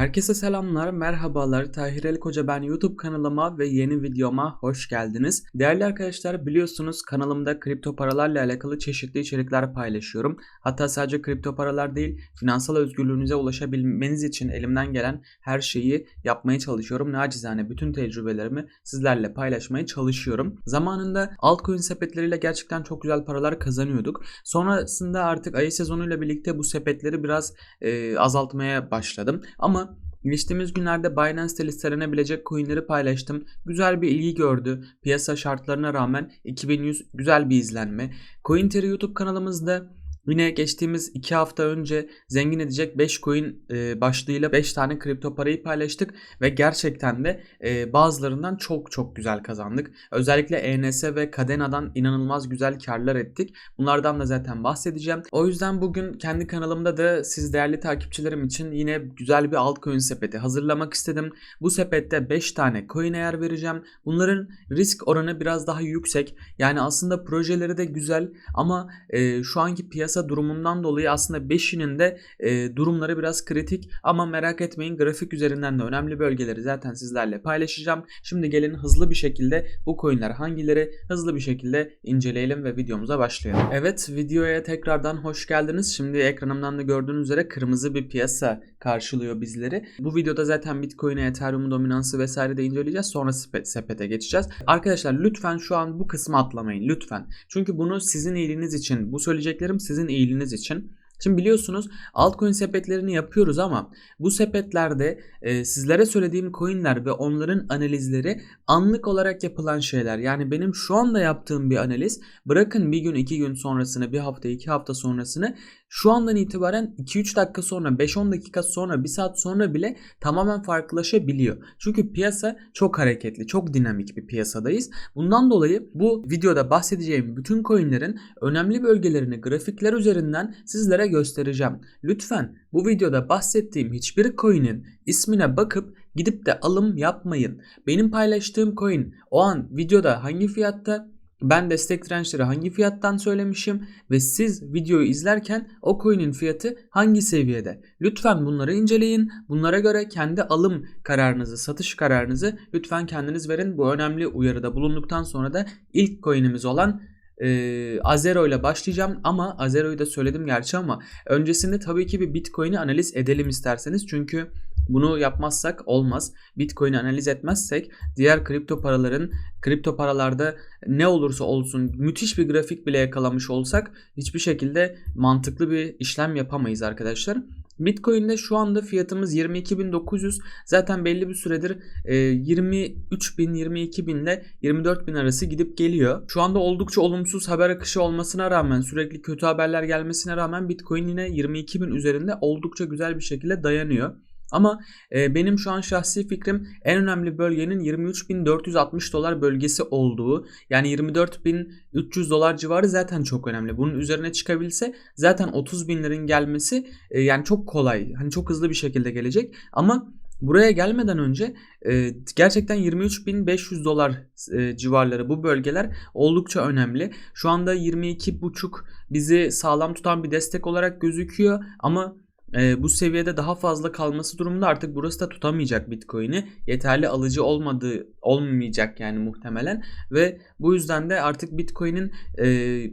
Herkese selamlar, merhabalar. Tahir El Koca ben YouTube kanalıma ve yeni videoma hoş geldiniz. Değerli arkadaşlar biliyorsunuz kanalımda kripto paralarla alakalı çeşitli içerikler paylaşıyorum. Hatta sadece kripto paralar değil, finansal özgürlüğünüze ulaşabilmeniz için elimden gelen her şeyi yapmaya çalışıyorum. Nacizane bütün tecrübelerimi sizlerle paylaşmaya çalışıyorum. Zamanında altcoin sepetleriyle gerçekten çok güzel paralar kazanıyorduk. Sonrasında artık ayı sezonuyla birlikte bu sepetleri biraz e, azaltmaya başladım. Ama Geçtiğimiz günlerde Binance'te listelenebilecek coinleri paylaştım. Güzel bir ilgi gördü. Piyasa şartlarına rağmen 2100 güzel bir izlenme. CoinTeri YouTube kanalımızda Yine geçtiğimiz 2 hafta önce zengin edecek 5 coin e, başlığıyla 5 tane kripto parayı paylaştık ve gerçekten de e, bazılarından çok çok güzel kazandık. Özellikle ENS ve Cadena'dan inanılmaz güzel karlar ettik. Bunlardan da zaten bahsedeceğim. O yüzden bugün kendi kanalımda da siz değerli takipçilerim için yine güzel bir altcoin sepeti hazırlamak istedim. Bu sepette 5 tane coin yer vereceğim. Bunların risk oranı biraz daha yüksek. Yani aslında projeleri de güzel ama e, şu anki piyasa piyasa durumundan dolayı aslında 5'inin de e, durumları biraz kritik ama merak etmeyin grafik üzerinden de önemli bölgeleri zaten sizlerle paylaşacağım. Şimdi gelin hızlı bir şekilde bu coinler hangileri hızlı bir şekilde inceleyelim ve videomuza başlayalım. Evet videoya tekrardan hoş geldiniz. Şimdi ekranımdan da gördüğünüz üzere kırmızı bir piyasa karşılıyor bizleri. Bu videoda zaten Bitcoin'e Ethereum dominansı vesaire de inceleyeceğiz. Sonra sepete geçeceğiz. Arkadaşlar lütfen şu an bu kısmı atlamayın lütfen. Çünkü bunu sizin iyiliğiniz için bu söyleyeceklerim sizin iyiliğiniz için. Şimdi biliyorsunuz altcoin sepetlerini yapıyoruz ama bu sepetlerde e, sizlere söylediğim coinler ve onların analizleri anlık olarak yapılan şeyler. Yani benim şu anda yaptığım bir analiz bırakın bir gün iki gün sonrasını bir hafta iki hafta sonrasını şu andan itibaren 2-3 dakika sonra 5-10 dakika sonra 1 saat sonra bile tamamen farklılaşabiliyor. Çünkü piyasa çok hareketli, çok dinamik bir piyasadayız. Bundan dolayı bu videoda bahsedeceğim bütün coinlerin önemli bölgelerini grafikler üzerinden sizlere göstereceğim. Lütfen bu videoda bahsettiğim hiçbir coin'in ismine bakıp gidip de alım yapmayın. Benim paylaştığım coin o an videoda hangi fiyatta ben destek dirençleri hangi fiyattan söylemişim ve siz videoyu izlerken o coin'in fiyatı hangi seviyede? Lütfen bunları inceleyin. Bunlara göre kendi alım kararınızı, satış kararınızı lütfen kendiniz verin. Bu önemli uyarıda bulunduktan sonra da ilk coin'imiz olan e, Azero ile başlayacağım ama Azero'yu da söyledim gerçi ama öncesinde tabii ki bir Bitcoin'i analiz edelim isterseniz çünkü bunu yapmazsak olmaz. Bitcoin'i analiz etmezsek diğer kripto paraların kripto paralarda ne olursa olsun müthiş bir grafik bile yakalamış olsak hiçbir şekilde mantıklı bir işlem yapamayız arkadaşlar. Bitcoin'de şu anda fiyatımız 22.900. Zaten belli bir süredir e, 23.000, 22.000 ile 24.000 arası gidip geliyor. Şu anda oldukça olumsuz haber akışı olmasına rağmen sürekli kötü haberler gelmesine rağmen Bitcoin yine 22.000 üzerinde oldukça güzel bir şekilde dayanıyor. Ama e, benim şu an şahsi fikrim en önemli bölgenin 23.460 dolar bölgesi olduğu. Yani 24.300 dolar civarı zaten çok önemli. Bunun üzerine çıkabilse zaten 30 binlerin gelmesi e, yani çok kolay. Hani çok hızlı bir şekilde gelecek. Ama buraya gelmeden önce e, gerçekten 23.500 dolar e, civarları bu bölgeler oldukça önemli. Şu anda 22.5 bizi sağlam tutan bir destek olarak gözüküyor ama e, bu seviyede daha fazla kalması durumunda artık burası da tutamayacak Bitcoin'i. Yeterli alıcı olmadığı olmayacak yani muhtemelen ve bu yüzden de artık Bitcoin'in e,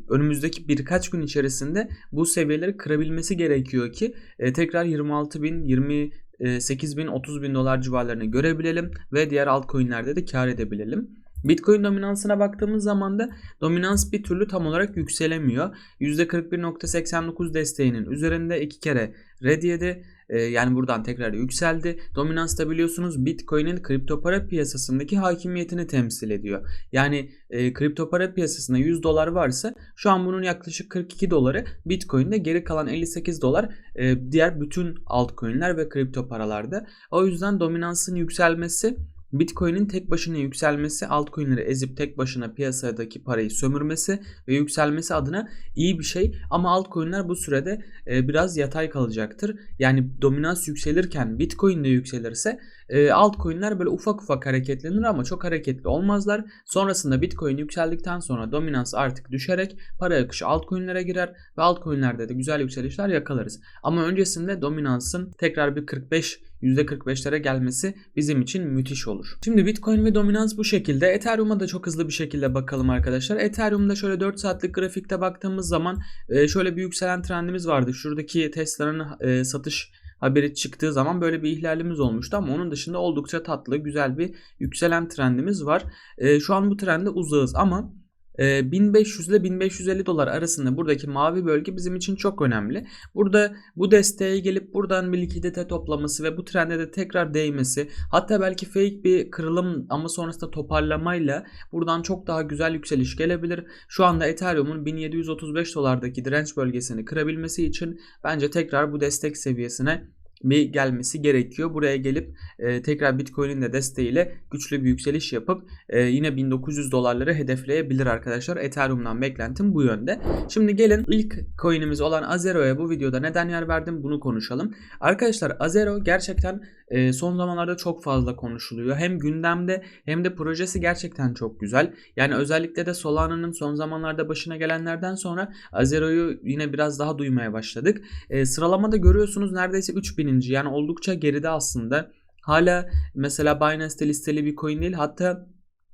önümüzdeki birkaç gün içerisinde bu seviyeleri kırabilmesi gerekiyor ki e, tekrar 26 bin 20 8 bin 30 bin dolar civarlarını görebilelim ve diğer altcoin'lerde de kar edebilelim. Bitcoin dominansına baktığımız zaman da dominans bir türlü tam olarak yükselemiyor. %41.89 desteğinin üzerinde iki kere red yedi. Ee, yani buradan tekrar yükseldi. Dominans da biliyorsunuz Bitcoin'in kripto para piyasasındaki hakimiyetini temsil ediyor. Yani e, kripto para piyasasında 100 dolar varsa şu an bunun yaklaşık 42 doları Bitcoin'de geri kalan 58 dolar e, diğer bütün altcoin'ler ve kripto paralarda. O yüzden dominansın yükselmesi Bitcoin'in tek başına yükselmesi altcoin'leri ezip tek başına piyasadaki parayı sömürmesi ve yükselmesi adına iyi bir şey ama altcoin'ler bu sürede e, biraz yatay kalacaktır. Yani dominans yükselirken Bitcoin de yükselirse e, altcoin'ler böyle ufak ufak hareketlenir ama çok hareketli olmazlar. Sonrasında Bitcoin yükseldikten sonra dominans artık düşerek para akışı altcoin'lere girer ve altcoin'lerde de güzel yükselişler yakalarız. Ama öncesinde dominansın tekrar bir 45 %45'lere gelmesi bizim için müthiş olur. Şimdi Bitcoin ve dominans bu şekilde. Ethereum'a da çok hızlı bir şekilde bakalım arkadaşlar. Ethereum'da şöyle 4 saatlik grafikte baktığımız zaman e, şöyle bir yükselen trendimiz vardı. Şuradaki Tesla'nın e, satış haberi çıktığı zaman böyle bir ihlalimiz olmuştu ama onun dışında oldukça tatlı, güzel bir yükselen trendimiz var. E, şu an bu trende uzağız ama 1500 ile 1550 dolar arasında buradaki mavi bölge bizim için çok önemli. Burada bu desteğe gelip buradan bir likidite toplaması ve bu trende de tekrar değmesi hatta belki fake bir kırılım ama sonrasında toparlamayla buradan çok daha güzel yükseliş gelebilir. Şu anda Ethereum'un 1735 dolardaki direnç bölgesini kırabilmesi için bence tekrar bu destek seviyesine bir gelmesi gerekiyor. Buraya gelip e, tekrar Bitcoin'in de desteğiyle güçlü bir yükseliş yapıp e, yine 1900 dolarları hedefleyebilir arkadaşlar. Ethereum'dan beklentim bu yönde. Şimdi gelin ilk coin'imiz olan Azero'ya bu videoda neden yer verdim bunu konuşalım. Arkadaşlar Azero gerçekten e, son zamanlarda çok fazla konuşuluyor. Hem gündemde hem de projesi gerçekten çok güzel. Yani özellikle de Solana'nın son zamanlarda başına gelenlerden sonra Azero'yu yine biraz daha duymaya başladık. E, sıralamada görüyorsunuz neredeyse 3000. yani oldukça geride aslında. Hala mesela Binance'te listeli bir coin değil. Hatta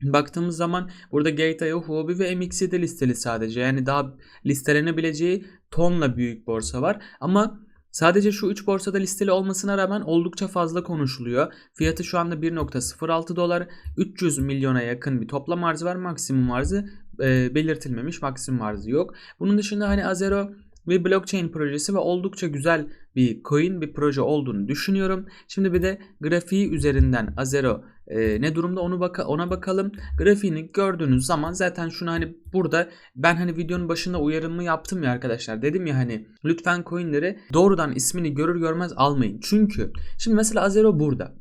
Baktığımız zaman burada Gate.io, Huobi ve MXC'de listeli sadece. Yani daha listelenebileceği tonla büyük borsa var. Ama Sadece şu 3 borsada listeli olmasına rağmen oldukça fazla konuşuluyor. Fiyatı şu anda 1.06 dolar. 300 milyona yakın bir toplam arzı var. Maksimum arzı e, belirtilmemiş. Maksimum arzı yok. Bunun dışında hani Azero bir blockchain projesi ve oldukça güzel bir coin bir proje olduğunu düşünüyorum. Şimdi bir de grafiği üzerinden Azero e, ne durumda onu baka ona bakalım. Grafiğini gördüğünüz zaman zaten şunu hani burada ben hani videonun başında uyarımı yaptım ya arkadaşlar. Dedim ya hani lütfen coinleri doğrudan ismini görür görmez almayın. Çünkü şimdi mesela Azero burada.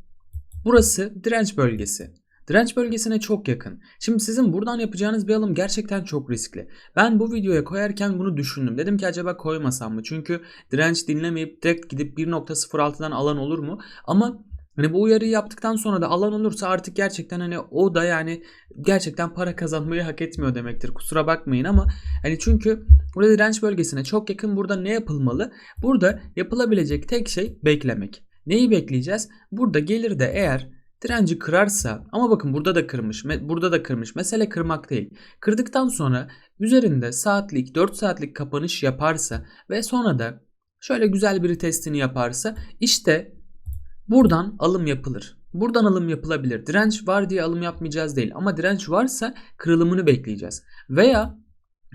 Burası direnç bölgesi. Direnç bölgesine çok yakın. Şimdi sizin buradan yapacağınız bir alım gerçekten çok riskli. Ben bu videoya koyarken bunu düşündüm. Dedim ki acaba koymasam mı? Çünkü direnç dinlemeyip direkt gidip 1.06'dan alan olur mu? Ama Hani bu uyarıyı yaptıktan sonra da alan olursa artık gerçekten hani o da yani gerçekten para kazanmayı hak etmiyor demektir. Kusura bakmayın ama hani çünkü burada direnç bölgesine çok yakın burada ne yapılmalı? Burada yapılabilecek tek şey beklemek. Neyi bekleyeceğiz? Burada gelir de eğer direnci kırarsa ama bakın burada da kırmış burada da kırmış mesele kırmak değil kırdıktan sonra üzerinde saatlik 4 saatlik kapanış yaparsa ve sonra da şöyle güzel bir testini yaparsa işte buradan alım yapılır. Buradan alım yapılabilir. Direnç var diye alım yapmayacağız değil ama direnç varsa kırılımını bekleyeceğiz. Veya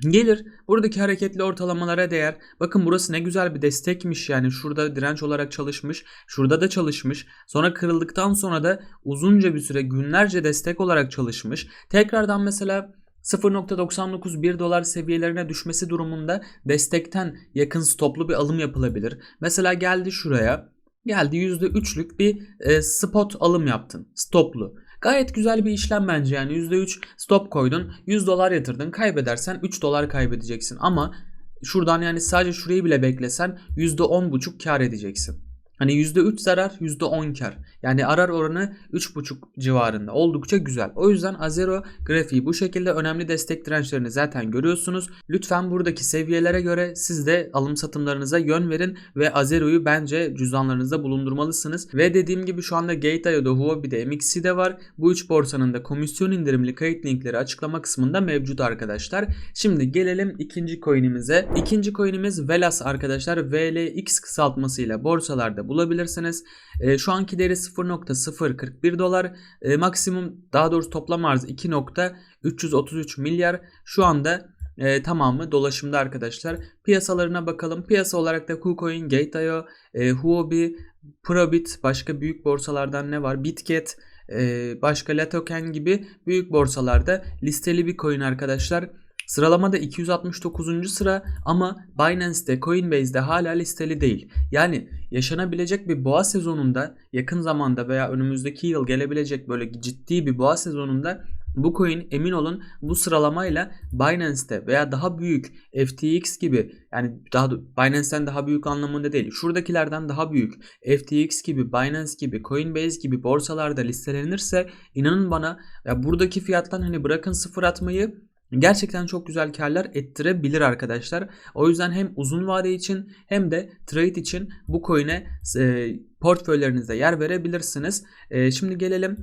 Gelir buradaki hareketli ortalamalara değer. Bakın burası ne güzel bir destekmiş yani şurada direnç olarak çalışmış. Şurada da çalışmış. Sonra kırıldıktan sonra da uzunca bir süre günlerce destek olarak çalışmış. Tekrardan mesela 0.99 1 dolar seviyelerine düşmesi durumunda destekten yakın stoplu bir alım yapılabilir. Mesela geldi şuraya. Geldi %3'lük bir e, spot alım yaptın. Stoplu. Gayet güzel bir işlem bence yani. %3 stop koydun 100 dolar yatırdın. Kaybedersen 3 dolar kaybedeceksin. Ama şuradan yani sadece şurayı bile beklesen %10,5 kar edeceksin. Hani %3 zarar %10 kar. Yani arar oranı 3.5 civarında. Oldukça güzel. O yüzden Azero grafiği bu şekilde önemli destek dirençlerini zaten görüyorsunuz. Lütfen buradaki seviyelere göre siz de alım satımlarınıza yön verin ve Azero'yu bence cüzdanlarınızda bulundurmalısınız. Ve dediğim gibi şu anda Gate.io'da, Huobi'de, MXC'de var. Bu üç borsanın da komisyon indirimli kayıt linkleri açıklama kısmında mevcut arkadaşlar. Şimdi gelelim ikinci coin'imize. İkinci coin'imiz Velas arkadaşlar. VLX kısaltmasıyla borsalarda bulabilirsiniz. E, şu anki değeri 0.041 dolar. E, maksimum daha doğrusu toplam arz 2.333 milyar. Şu anda e, tamamı dolaşımda arkadaşlar. Piyasalarına bakalım. Piyasa olarak da KuCoin, Gate.io, e, Huobi, Probit, başka büyük borsalardan ne var? Bitget, e, başka Latoken gibi büyük borsalarda listeli bir coin arkadaşlar. Sıralamada 269. sıra ama Binance'de, Coinbase'de hala listeli değil. Yani yaşanabilecek bir boğa sezonunda yakın zamanda veya önümüzdeki yıl gelebilecek böyle ciddi bir boğa sezonunda bu coin emin olun bu sıralamayla Binance'te veya daha büyük FTX gibi yani daha Binance'ten daha büyük anlamında değil. Şuradakilerden daha büyük FTX gibi, Binance gibi, Coinbase gibi borsalarda listelenirse inanın bana ya buradaki fiyattan hani bırakın sıfır atmayı gerçekten çok güzel karlar ettirebilir arkadaşlar. O yüzden hem uzun vade için hem de trade için bu coin'e e, portföylerinizde yer verebilirsiniz. E, şimdi gelelim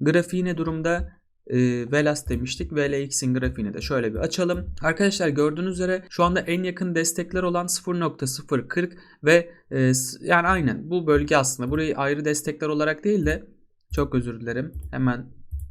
grafiği ne durumda? e, Velas demiştik. VLX'in grafiğini de şöyle bir açalım. Arkadaşlar gördüğünüz üzere şu anda en yakın destekler olan 0.040 ve e, yani aynen bu bölge aslında. Burayı ayrı destekler olarak değil de çok özür dilerim. Hemen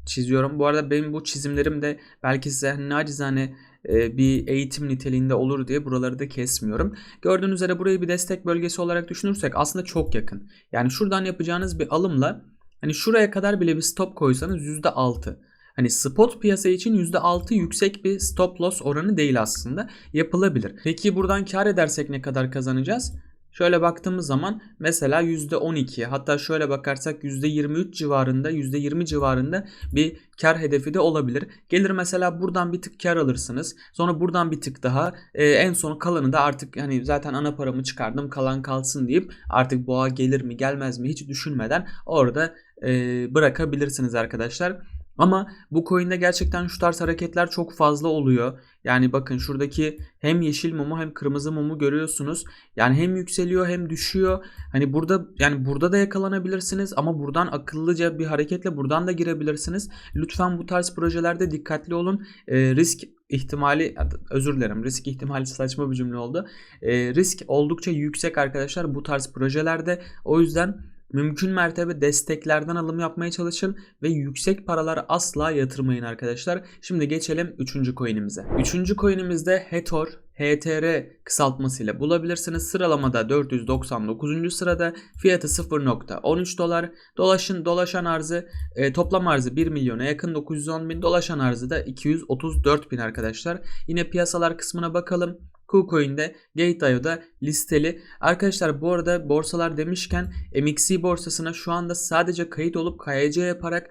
çiziyorum. Bu arada benim bu çizimlerim de belki size nacizane e, bir eğitim niteliğinde olur diye buraları da kesmiyorum. Gördüğünüz üzere burayı bir destek bölgesi olarak düşünürsek aslında çok yakın. Yani şuradan yapacağınız bir alımla hani şuraya kadar bile bir stop koysanız %6. Hani spot piyasa için %6 yüksek bir stop loss oranı değil aslında. Yapılabilir. Peki buradan kar edersek ne kadar kazanacağız? Şöyle baktığımız zaman mesela %12 hatta şöyle bakarsak %23 civarında %20 civarında bir kar hedefi de olabilir. Gelir mesela buradan bir tık kar alırsınız. Sonra buradan bir tık daha e, en son kalanı da artık hani zaten ana paramı çıkardım kalan kalsın deyip artık boğa gelir mi gelmez mi hiç düşünmeden orada e, bırakabilirsiniz arkadaşlar. Ama bu coin'de gerçekten şu tarz hareketler çok fazla oluyor. Yani bakın şuradaki hem yeşil mumu hem kırmızı mumu görüyorsunuz. Yani hem yükseliyor hem düşüyor. Hani burada yani burada da yakalanabilirsiniz ama buradan akıllıca bir hareketle buradan da girebilirsiniz. Lütfen bu tarz projelerde dikkatli olun. E, risk ihtimali özür dilerim risk ihtimali saçma bir cümle oldu. E, risk oldukça yüksek arkadaşlar bu tarz projelerde. O yüzden Mümkün mertebe desteklerden alım yapmaya çalışın ve yüksek paralar asla yatırmayın arkadaşlar. Şimdi geçelim 3. coin'imize. 3. coin'imizde Hathor HTR kısaltmasıyla bulabilirsiniz. Sıralamada 499. sırada fiyatı 0.13 dolar. Dolaşın dolaşan arzı e, toplam arzı 1 milyona yakın 910 bin dolaşan arzı da 234 bin arkadaşlar. Yine piyasalar kısmına bakalım. KuCoin'de, Gate.io'da listeli. Arkadaşlar bu arada borsalar demişken MXC borsasına şu anda sadece kayıt olup KYC yaparak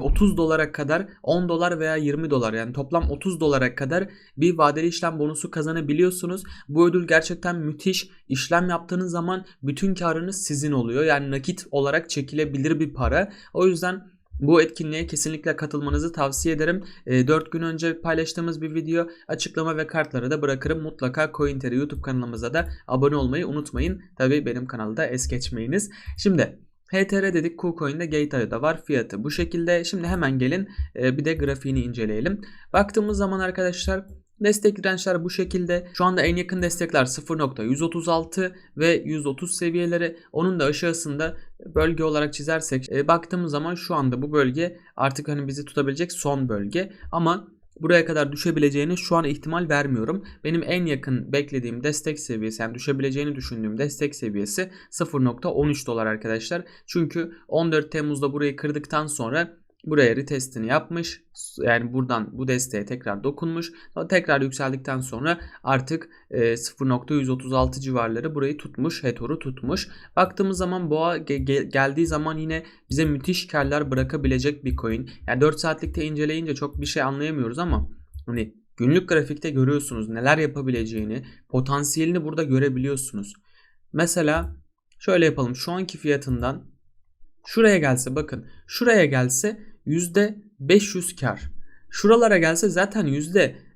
30 e, dolara kadar 10 dolar veya 20 dolar yani toplam 30 dolara kadar bir vadeli işlem bonusu kazanabiliyorsunuz. Bu ödül gerçekten müthiş. İşlem yaptığınız zaman bütün karınız sizin oluyor. Yani nakit olarak çekilebilir bir para. O yüzden bu etkinliğe kesinlikle katılmanızı tavsiye ederim. E, ee, 4 gün önce paylaştığımız bir video açıklama ve kartları da bırakırım. Mutlaka CoinTeri YouTube kanalımıza da abone olmayı unutmayın. Tabi benim kanalda es geçmeyiniz. Şimdi HTR dedik KuCoin'de Gate.io'da var fiyatı bu şekilde. Şimdi hemen gelin e, bir de grafiğini inceleyelim. Baktığımız zaman arkadaşlar Destek dirençler bu şekilde. Şu anda en yakın destekler 0.136 ve 130 seviyeleri. Onun da aşağısında bölge olarak çizersek e, baktığımız zaman şu anda bu bölge artık hani bizi tutabilecek son bölge. Ama buraya kadar düşebileceğini şu an ihtimal vermiyorum. Benim en yakın beklediğim destek seviyesi yani düşebileceğini düşündüğüm destek seviyesi 0.13 dolar arkadaşlar. Çünkü 14 Temmuz'da burayı kırdıktan sonra Buraya retestini yapmış. Yani buradan bu desteğe tekrar dokunmuş. Tekrar yükseldikten sonra artık 0.136 e, civarları burayı tutmuş. Hetor'u tutmuş. Baktığımız zaman boğa geldiği zaman yine bize müthiş karlar bırakabilecek bir coin. Yani 4 saatlikte inceleyince çok bir şey anlayamıyoruz ama hani günlük grafikte görüyorsunuz neler yapabileceğini, potansiyelini burada görebiliyorsunuz. Mesela şöyle yapalım. Şu anki fiyatından şuraya gelse bakın. Şuraya gelse %500 kar. Şuralara gelse zaten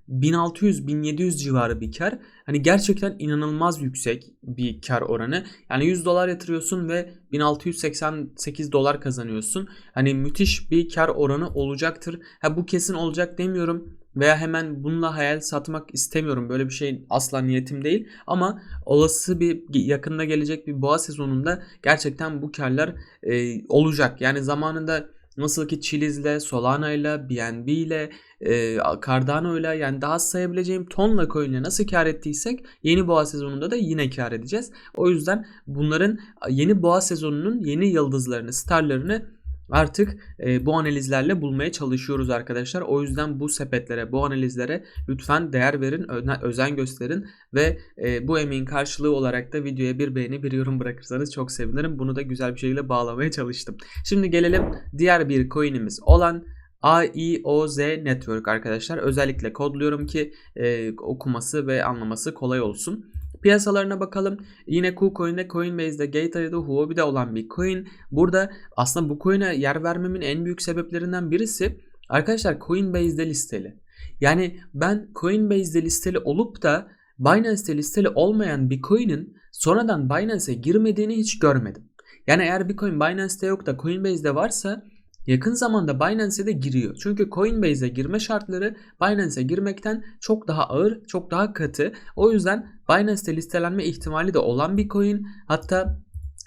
%1600-1700 civarı bir kar. Hani gerçekten inanılmaz yüksek bir kar oranı. Yani 100 dolar yatırıyorsun ve 1688 dolar kazanıyorsun. Hani müthiş bir kar oranı olacaktır. Ha bu kesin olacak demiyorum veya hemen bununla hayal satmak istemiyorum. Böyle bir şey asla niyetim değil. Ama olası bir yakında gelecek bir boğa sezonunda gerçekten bu karlar e, olacak. Yani zamanında Nasıl ki Chiliz'le, Solana'yla, BNB ile, e, Cardano'yla yani daha sayabileceğim tonla coin'le nasıl kar ettiysek yeni boğa sezonunda da yine kar edeceğiz. O yüzden bunların yeni boğa sezonunun yeni yıldızlarını, starlarını artık e, bu analizlerle bulmaya çalışıyoruz arkadaşlar. O yüzden bu sepetlere, bu analizlere lütfen değer verin, özen gösterin ve e, bu emeğin karşılığı olarak da videoya bir beğeni, bir yorum bırakırsanız çok sevinirim. Bunu da güzel bir şekilde bağlamaya çalıştım. Şimdi gelelim diğer bir coin'imiz olan AIOZ Network arkadaşlar. Özellikle kodluyorum ki e, okuması ve anlaması kolay olsun. Piyasalarına bakalım. Yine KuCoin'de, Coinbase'de, Gatea'da, Huobi'de olan bir coin. Burada aslında bu coin'e yer vermemin en büyük sebeplerinden birisi arkadaşlar Coinbase'de listeli. Yani ben Coinbase'de listeli olup da Binance'de listeli olmayan bir coin'in sonradan Binance'e girmediğini hiç görmedim. Yani eğer bir coin Binance'de yok da Coinbase'de varsa yakın zamanda Binance'e de giriyor. Çünkü Coinbase'e girme şartları Binance'e girmekten çok daha ağır, çok daha katı. O yüzden Binance'te listelenme ihtimali de olan bir coin. Hatta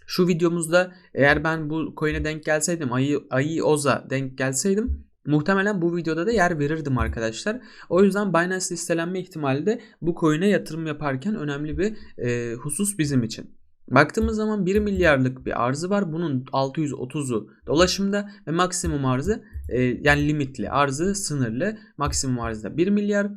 şu videomuzda eğer ben bu coin'e denk gelseydim, Ayı, Oza denk gelseydim muhtemelen bu videoda da yer verirdim arkadaşlar. O yüzden Binance listelenme ihtimali de bu coin'e yatırım yaparken önemli bir e, husus bizim için. Baktığımız zaman 1 milyarlık bir arzı var. Bunun 630'u dolaşımda ve maksimum arzı e, yani limitli arzı sınırlı. Maksimum arzı da 1 milyar.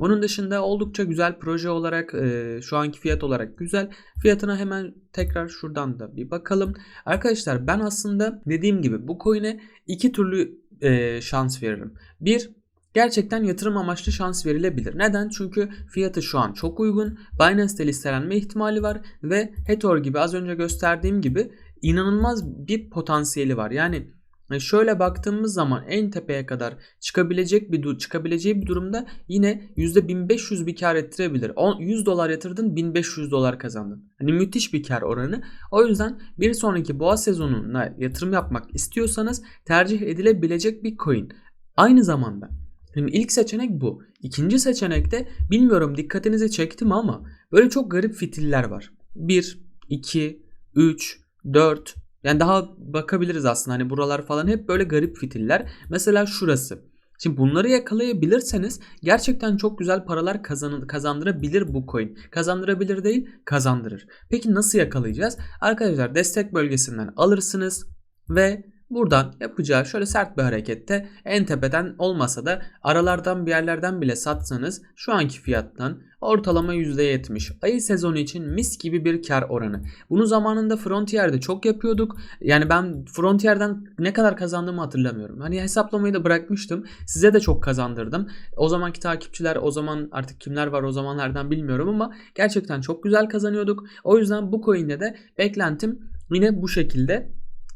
Onun dışında oldukça güzel proje olarak e, şu anki fiyat olarak güzel. Fiyatına hemen tekrar şuradan da bir bakalım. Arkadaşlar ben aslında dediğim gibi bu coin'e iki türlü e, şans veririm. Bir gerçekten yatırım amaçlı şans verilebilir. Neden? Çünkü fiyatı şu an çok uygun. Binance'de listelenme ihtimali var ve Hathor gibi az önce gösterdiğim gibi inanılmaz bir potansiyeli var. Yani şöyle baktığımız zaman en tepeye kadar çıkabilecek bir çıkabileceği bir durumda yine %1500 bir kar ettirebilir. 100 dolar yatırdın 1500 dolar kazandın. Hani müthiş bir kar oranı. O yüzden bir sonraki boğa sezonuna yatırım yapmak istiyorsanız tercih edilebilecek bir coin. Aynı zamanda Şimdi ilk seçenek bu. İkinci seçenekte bilmiyorum dikkatinizi çekti mi ama böyle çok garip fitiller var. 1, 2, 3, 4 yani daha bakabiliriz aslında hani buralar falan hep böyle garip fitiller. Mesela şurası. Şimdi bunları yakalayabilirseniz gerçekten çok güzel paralar kazan kazandırabilir bu coin. Kazandırabilir değil, kazandırır. Peki nasıl yakalayacağız? Arkadaşlar destek bölgesinden alırsınız ve Buradan yapacağı şöyle sert bir harekette en tepeden olmasa da aralardan bir yerlerden bile satsanız şu anki fiyattan ortalama %70 ayı sezonu için mis gibi bir kar oranı. Bunu zamanında Frontier'de çok yapıyorduk. Yani ben Frontier'den ne kadar kazandığımı hatırlamıyorum. Hani hesaplamayı da bırakmıştım. Size de çok kazandırdım. O zamanki takipçiler o zaman artık kimler var o zamanlardan bilmiyorum ama gerçekten çok güzel kazanıyorduk. O yüzden bu coin'de de beklentim yine bu şekilde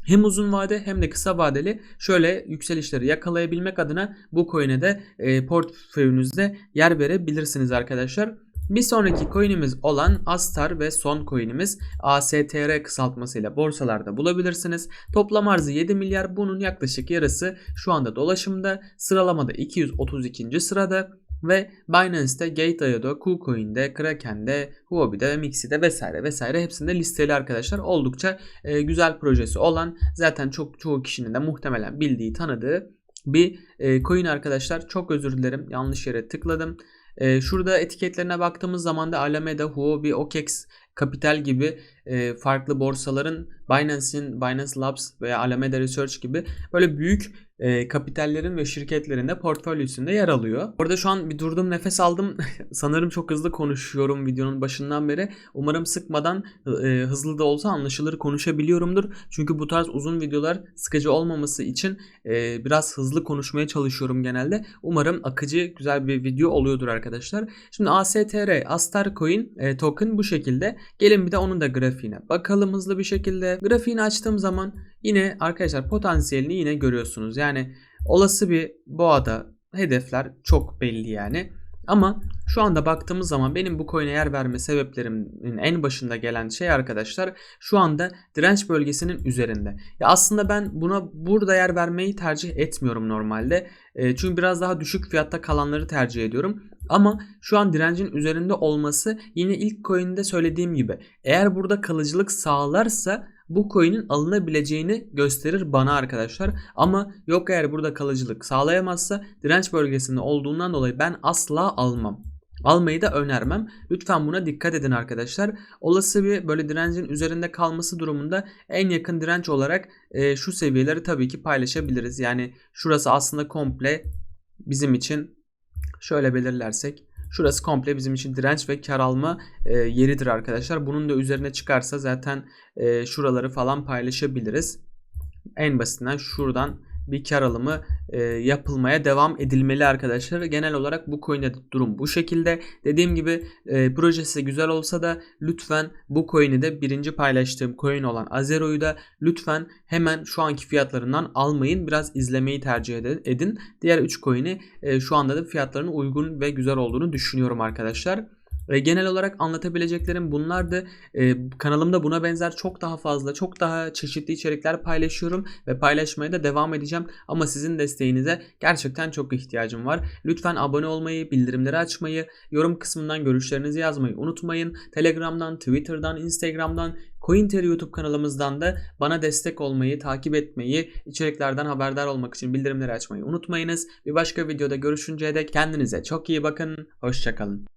hem uzun vade hem de kısa vadeli şöyle yükselişleri yakalayabilmek adına bu coin'e de e, portföyünüzde yer verebilirsiniz arkadaşlar. Bir sonraki coin'imiz olan Astar ve son coin'imiz ASTR kısaltmasıyla borsalarda bulabilirsiniz. Toplam arzı 7 milyar bunun yaklaşık yarısı şu anda dolaşımda. Sıralamada 232. sırada ve Binance'de, Gate.io'da, KuCoin'de, Kraken'de, Huobi'de, Mixi'de vesaire vesaire hepsinde listeli arkadaşlar. Oldukça e, güzel projesi olan zaten çok çoğu kişinin de muhtemelen bildiği, tanıdığı bir e, coin arkadaşlar. Çok özür dilerim. Yanlış yere tıkladım. E, şurada etiketlerine baktığımız zaman da Alameda, Huobi, OKEX, Capital gibi e, farklı borsaların Binance'in, Binance Labs veya Alameda Research gibi böyle büyük e, kapitallerin ve şirketlerin de portföylüsünde yer alıyor. Orada şu an bir durdum nefes aldım. Sanırım çok hızlı konuşuyorum videonun başından beri. Umarım sıkmadan e, hızlı da olsa anlaşılır konuşabiliyorumdur. Çünkü bu tarz uzun videolar sıkıcı olmaması için e, biraz hızlı konuşmaya çalışıyorum genelde. Umarım akıcı güzel bir video oluyordur arkadaşlar. Şimdi ASTR, Astar Coin e, token bu şekilde. Gelin bir de onun da grafiğine bakalım hızlı bir şekilde. Grafiğini açtığım zaman yine arkadaşlar potansiyelini yine görüyorsunuz. Yani olası bir boğada hedefler çok belli yani. Ama şu anda baktığımız zaman benim bu coin'e yer verme sebeplerimin en başında gelen şey arkadaşlar şu anda direnç bölgesinin üzerinde. Ya aslında ben buna burada yer vermeyi tercih etmiyorum normalde. E, çünkü biraz daha düşük fiyatta kalanları tercih ediyorum. Ama şu an direncin üzerinde olması yine ilk coin'de söylediğim gibi eğer burada kalıcılık sağlarsa bu coin'in alınabileceğini gösterir bana arkadaşlar. Ama yok eğer burada kalıcılık sağlayamazsa direnç bölgesinde olduğundan dolayı ben asla almam. Almayı da önermem. Lütfen buna dikkat edin arkadaşlar. Olası bir böyle direncin üzerinde kalması durumunda en yakın direnç olarak e, şu seviyeleri tabii ki paylaşabiliriz. Yani şurası aslında komple bizim için şöyle belirlersek Şurası komple bizim için direnç ve kar alma e, yeridir arkadaşlar. Bunun da üzerine çıkarsa zaten e, şuraları falan paylaşabiliriz. En basitinden şuradan bir kar alımı e, yapılmaya devam edilmeli arkadaşlar. Genel olarak bu coin'de de durum bu şekilde. Dediğim gibi e, projesi güzel olsa da lütfen bu coin'i de birinci paylaştığım coin olan Azero'yu da lütfen hemen şu anki fiyatlarından almayın. Biraz izlemeyi tercih edin. Diğer 3 coin'i e, şu anda da fiyatlarının uygun ve güzel olduğunu düşünüyorum arkadaşlar. E, genel olarak anlatabileceklerim bunlardı. E, kanalımda buna benzer çok daha fazla, çok daha çeşitli içerikler paylaşıyorum ve paylaşmaya da devam edeceğim. Ama sizin desteğinize gerçekten çok ihtiyacım var. Lütfen abone olmayı, bildirimleri açmayı, yorum kısmından görüşlerinizi yazmayı unutmayın. Telegram'dan, Twitter'dan, Instagram'dan, CoinTer YouTube kanalımızdan da bana destek olmayı, takip etmeyi, içeriklerden haberdar olmak için bildirimleri açmayı unutmayınız. Bir başka videoda görüşünceye dek kendinize çok iyi bakın. Hoşçakalın.